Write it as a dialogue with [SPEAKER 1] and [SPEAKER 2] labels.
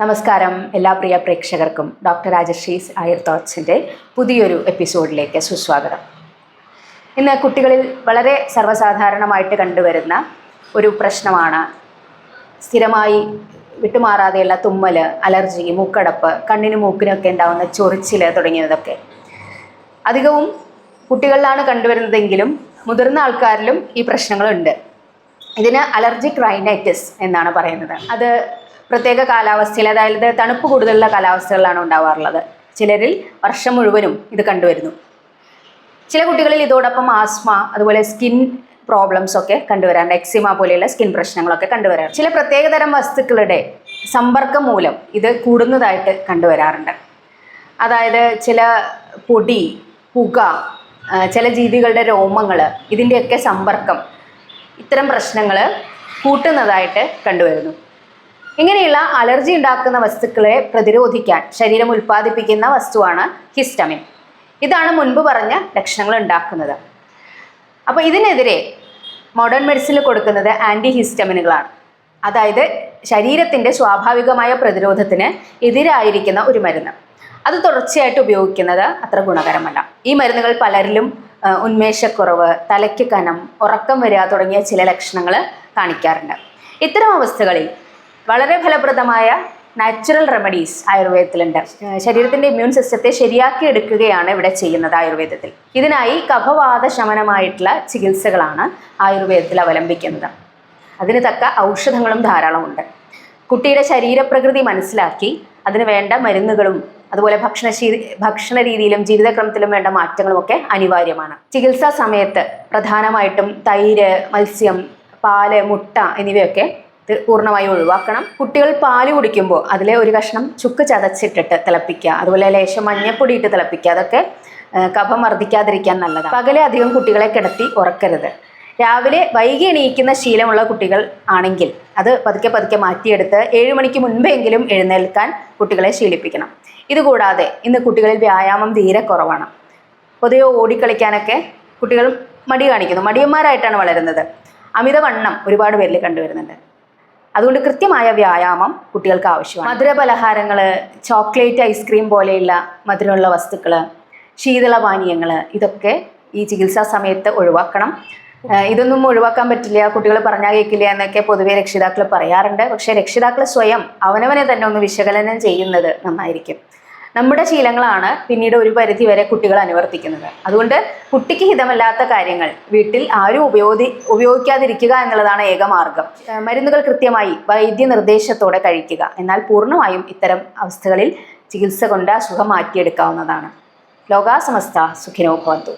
[SPEAKER 1] നമസ്കാരം. എല്ലാ പ്രിയ പ്രേക്ഷകർക്കും ഡോക്ടർ രാജശ്രീസ് ആയർ തോട്ട്സിന്റെ പുതിയൊരു എപ്പിസോഡിലേക്ക് സുസ്വാഗതം. ഇന്ന് കുട്ടികളിൽ വളരെ സർവസാധാരണമായിട്ട് കണ്ടുവരുന്ന ഒരു പ്രശ്നമാണ് സ്ഥിരമായി വിട്ടുമാറാതെയുള്ള തുമ്മൽ അലർജി മൂക്കടപ്പ് കണ്ണിനും മൂക്കിനൊക്കെ ഉണ്ടാകുന്ന ചൊറിച്ചിൽ തുടങ്ങിയതൊക്കെ. അധികവും കുട്ടികളിലാണ് കണ്ടുവരുന്നതെങ്കിലും മുതിർന്ന ആൾക്കാരിലും ഈ പ്രശ്നങ്ങളുണ്ട്. ഇതിന് അലർജിക് റൈനൈറ്റിസ് എന്നാണ് പറയുന്നത്. അത് പ്രത്യേക കാലാവസ്ഥയിൽ അതായത് തണുപ്പ് കൂടുതലുള്ള കാലാവസ്ഥകളിലാണ് ഉണ്ടാവാറുള്ളത്. ചിലരിൽ വർഷം മുഴുവനും ഇത് കണ്ടുവരുന്നു. ചില കുട്ടികളിൽ ഇതോടൊപ്പം ആസ്മ അതുപോലെ സ്കിൻ പ്രോബ്ലംസ് ഒക്കെ കണ്ടുവരാറുണ്ട്. എക്സിമ പോലെയുള്ള സ്കിൻ പ്രശ്നങ്ങളൊക്കെ കണ്ടുവരാറുണ്ട്. ചില പ്രത്യേകതരം വസ്തുക്കളുടെ സമ്പർക്കം മൂലം ഇത് കൂടുന്നതായിട്ട് കണ്ടുവരാറുണ്ട്. അതായത് ചില പൊടി പുക ചില ജീവികളുടെ രോമങ്ങൾ ഇതിന്റെയൊക്കെ സമ്പർക്കം ഇത്തരം പ്രശ്നങ്ങൾ കൂട്ടുന്നതായിട്ട് കണ്ടുവരുന്നു. ഇങ്ങനെയുള്ള അലർജി ഉണ്ടാക്കുന്ന വസ്തുക്കളെ പ്രതിരോധിക്കാൻ ശരീരം ഉൽപ്പാദിപ്പിക്കുന്ന വസ്തുവാണ് ഹിസ്റ്റമിൻ. ഇതാണ് മുൻപ് പറഞ്ഞ ലക്ഷണങ്ങൾ ഉണ്ടാക്കുന്നത്. അപ്പോൾ ഇതിനെതിരെ മോഡേൺ മെഡിസിനിൽ കൊടുക്കുന്നത് ആന്റി ഹിസ്റ്റമിനുകളാണ് അതായത് ശരീരത്തിന്റെ സ്വാഭാവികമായ പ്രതിരോധത്തിന് എതിരായിരിക്കുന്ന ഒരു മരുന്ന്. അത് തുടർച്ചയായിട്ട് ഉപയോഗിക്കുന്നത് അത്ര ഗുണകരമല്ല. ഈ മരുന്നുകൾ പലരിലും ഉന്മേഷക്കുറവ് തലയ്ക്ക് കനം ഉറക്കം വരിക തുടങ്ങിയ ചില ലക്ഷണങ്ങൾ കാണിക്കാറുണ്ട്. ഇത്തരം അവസ്ഥകളിൽ വളരെ ഫലപ്രദമായ നാച്ചുറൽ റെമഡീസ് ആയുർവേദത്തിലുണ്ട്. ശരീരത്തിന്റെ ഇമ്മ്യൂൺ സിസ്റ്റത്തെ ശരിയാക്കി എടുക്കുകയാണ് ഇവിടെ ചെയ്യുന്നത് ആയുർവേദത്തിൽ. ഇതിനായി കഫവാത ശമനമായിട്ടുള്ള ചികിത്സകളാണ് ആയുർവേദത്തിൽ അവലംബിക്കുന്നത്. അതിന് തക്ക ഔഷധങ്ങളും ധാരാളമുണ്ട് കുട്ടിയുടെ ശരീരപ്രകൃതി മനസ്സിലാക്കി അതിന് വേണ്ട മരുന്നുകളും അതുപോലെ ഭക്ഷണ ഭക്ഷണ രീതിയിലും ജീവിതക്രമത്തിലും വേണ്ട മാറ്റങ്ങളും ഒക്കെ അനിവാര്യമാണ്. ചികിത്സാ സമയത്ത് പ്രധാനമായിട്ടും തൈര് മത്സ്യം പാൽ മുട്ട എന്നിവയൊക്കെ ഇത് പൂർണമായും ഒഴിവാക്കണം. കുട്ടികൾ പാൽ കുടിക്കുമ്പോൾ അതിലെ ഒരു കഷ്ണം ചുക്ക് ചതച്ചിട്ടിട്ട് തിളപ്പിക്കുക. അതുപോലെ ലേശം മഞ്ഞപ്പൊടി ഇട്ട് തിളപ്പിക്കുക. അതൊക്കെ കഫം വർദ്ധിക്കാതിരിക്കാൻ നല്ലതാണ്. പകലെ അധികം കുട്ടികളെ കിടത്തി ഉറക്കരുത്. രാവിലെ വൈകി എണീക്കുന്ന ശീലമുള്ള കുട്ടികൾ ആണെങ്കിൽ അത് പതുക്കെ പതുക്കെ മാറ്റിയെടുത്ത് ഏഴ് മണിക്ക് മുൻപെങ്കിലും എഴുന്നേൽക്കാൻ കുട്ടികളെ ശീലിപ്പിക്കണം. ഇതുകൂടാതെ ഇന്ന് കുട്ടികളിൽ വ്യായാമം തീരെ കുറവാണ്. പൊതുവെ ഓടിക്കളിക്കാനൊക്കെ കുട്ടികൾ മടി കാണിക്കുന്നു. മടിയന്മാരായിട്ടാണ് വളരുന്നത്. അമിതവണ്ണം ഒരുപാട് പേരിൽ കണ്ടുവരുന്നുണ്ട്. അതുകൊണ്ട് കൃത്യമായ വ്യായാമം കുട്ടികൾക്ക് ആവശ്യമാണ്. മധുര പലഹാരങ്ങൾ ചോക്ലേറ്റ് ഐസ്ക്രീം പോലെയുള്ള മധുരമുള്ള വസ്തുക്കൾ ശീതളപാനീയങ്ങൾ ഇതൊക്കെ ഈ ചികിത്സാ സമയത്ത് ഒഴിവാക്കണം. ഇതൊന്നും ഒഴിവാക്കാൻ പറ്റില്ല കുട്ടികൾ പറഞ്ഞാൽ കേൾക്കില്ല എന്നൊക്കെ പൊതുവെ രക്ഷിതാക്കൾ പറയാറുണ്ട്. പക്ഷേ രക്ഷിതാക്കൾ സ്വയം അവനവനെ തന്നെ ഒന്ന് വിശകലനം ചെയ്യുന്നത് നന്നായിരിക്കും. നമ്മുടെ ശീലങ്ങളാണ് പിന്നീട് ഒരു പരിധി വരെ കുട്ടികൾ അനുവർത്തിക്കുന്നത്. അതുകൊണ്ട് കുട്ടിക്ക് ഹിതമല്ലാത്ത കാര്യങ്ങൾ വീട്ടിൽ ആരും ഉപയോഗി ഉപയോഗിക്കാതിരിക്കുക എന്നുള്ളതാണ് ഏക മാർഗം. മരുന്നുകൾ കൃത്യമായി വൈദ്യ നിർദ്ദേശത്തോടെ കഴിക്കുക. എന്നാൽ പൂർണമായും ഇത്തരം അവസ്ഥകളിൽ ചികിത്സ കൊണ്ട് അസുഖം മാറ്റിയെടുക്കാവുന്നതാണ്. ലോകാസമസ്ത. സുഖിനോ ഭവന്തു.